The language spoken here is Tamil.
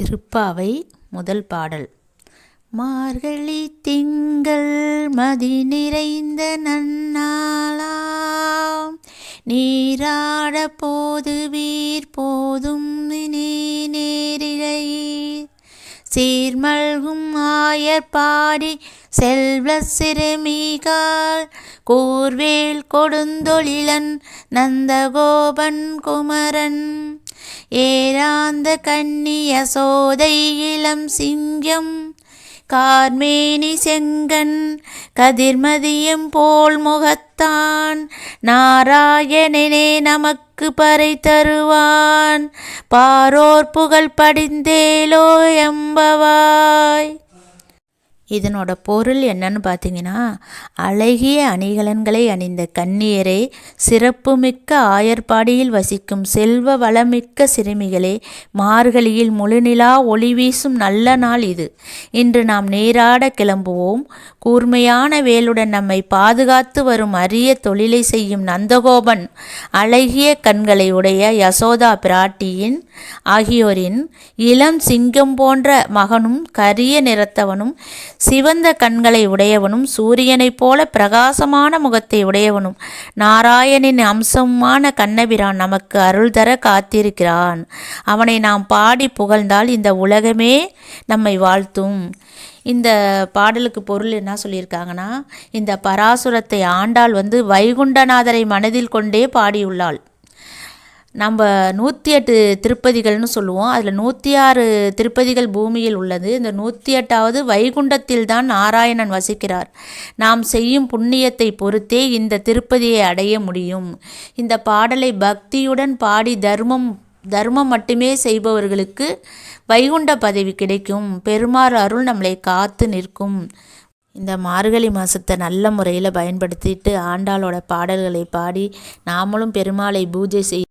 திருப்பாவை முதல் பாடல். மார்கழி திங்கள் மதி நிறைந்த நன்னாளாம். நீராட போது வீர் போதும் நீ நேரிழை சீர்மல்கும் ஆயர் பாடி செல்வ சிறுமிகால் கூர்வேல் கொடுந்தொழிலன் நந்தகோபன் குமரன். ஏராந்த கண்ணிய சோதை இளம் சிங்கம் கார்மேனி செங்கன் கதிர்மதியம் போல் முகத்தான் நாராயணனே நமக்கு பறை தருவான் பாரோர் புகழ் படிந்தேலோ எம்பவாய். இதனோட பொருள் என்னன்னு பார்த்தீங்கன்னா அழகிய அணிகலன்களை அணிந்த கன்னியரே சிறப்புமிக்க ஆயர்பாடியில் வசிக்கும் செல்வ வளமிக்க சிறுமிகளே மார்கழியில் முழுநிலா ஒளி வீசும் நல்ல நாள் இது. இன்று நாம் நீராட கிளம்புவோம். கூர்மையான வேலுடன் நம்மை பாதுகாத்து வரும் அரிய தொழிலை செய்யும் நந்தகோபன் அழகிய கண்களை உடைய யசோதா பிராட்டியின் ஆகியோரின் இளம் சிங்கம் போன்ற மகனும் கரிய நிறத்தவனும் சிவந்த கண்களை உடையவனும் சூரியனைப் போல பிரகாசமான முகத்தை உடையவனும் நாராயணின் அம்சமான கண்ணபிரான் நமக்கு அருள் தர காத்திருக்கிறான். அவனை நாம் பாடி புகழ்ந்தால் இந்த உலகமே நம்மை வாழ்த்தும். இந்த பாடலுக்கு பொருள் என்ன சொல்லியிருக்காங்கன்னா இந்த பராசுரத்தை ஆண்டாள் வந்து வைகுண்டநாதரை மனதில் கொண்டே பாடியுள்ளாள். நம்ம நூற்றி எட்டு திருப்பதிகள்னு சொல்லுவோம். அதில் நூற்றி ஆறு திருப்பதிகள் பூமியில் உள்ளது. இந்த நூற்றி எட்டாவது வைகுண்டத்தில் தான் நாராயணன் வசிக்கிறார். நாம் செய்யும் புண்ணியத்தை பொறுத்தே இந்த திருப்பதியை அடைய முடியும். இந்த பாடலை பக்தியுடன் பாடி தர்மம் தர்மம் மட்டுமே செய்பவர்களுக்கு வைகுண்ட பதவி கிடைக்கும். பெருமாறு அருள் நம்மளை காத்து நிற்கும். இந்த மார்கழி மாதத்தை நல்ல முறையில் பயன்படுத்திட்டு ஆண்டாளோட பாடல்களை பாடி நாமளும் பெருமாளை பூஜை செய்